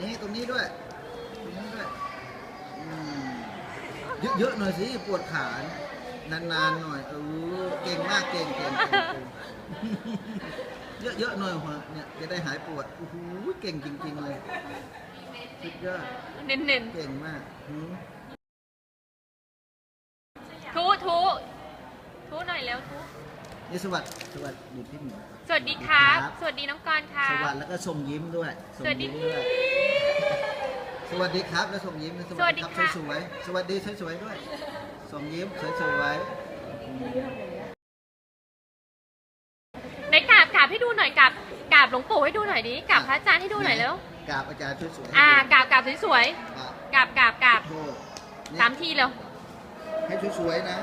นี่ตรงนี้ด้วย ตรงนี้ด้วยอืมเยอะๆหน่อยสิปวดขานานๆหน่อยเออเก่งมากเก่งเก่งเก่งเก่งเยอะๆหน่อยหัวเนี่ยจะได้หายปวดโอ้โหเก่งจริงๆเลยสุดยอดเน้นเน้นเก่งมากหืมๆทูทูทูหน่อยแล้วทูนี่สวัสดีสวัสดีพี่หมูสวัสดีครับ สวัสดีน้องกรณ์ครัสบวัสดีแล้วก็ส่งยิ้มด้วยส่งสวัสดียิ้มด้วยส วัสดีครับแล้วส่งยิ้มนะสวัสดีครับค่ะสวยๆสวัสดีสวยๆด้วยส่งยิ้มสวยๆอืมไหนกราบกราบให้ดูหน่อยกราบกราบหลวงปู่ให้ดูหน่อยดิกราบพระอาจารย์ให้ดูหน่อยแล้วกราบอาจารย์สวยๆอ่ากราบกราบสวยกราบๆกราบกราบกราบโทษเนี่ยสามทีเร็วให้สวยๆนะ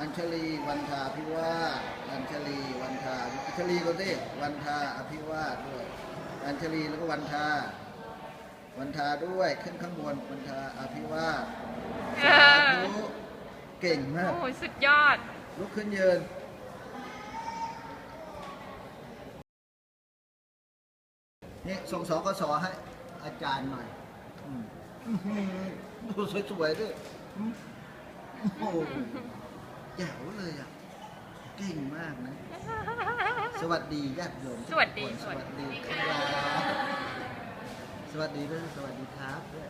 อัญชลีวันทาพิวาสอัญชลีวันทาอัญชลีก็ได้วันทาอภิวาสด้วยอัญชลีแล้วก็วันทาวั นทาด้วยขึ้นข้างบนวันทาอภิวาสเอสาอธุเก่งมาก โอ้ยสุดยอด ลุกขึ้นยืนนี่ส่งสอกสอให้อาจารย์หน่อยอืมอื้อหือดูสวยๆด้วยอืมโอ้โหแจ๋วเลยอะเก่งมากนะ สวัสดีญาติโยมทุกสวัสดีคนสสวัวัสสดีดีครับ สวัสดีด้วยสวัสดีครับด้วย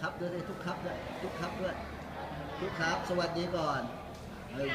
ครับด้วยทุกครับด้วยทุกครับด้วยทุกครับ สวัสดีก่อนเฮ้ย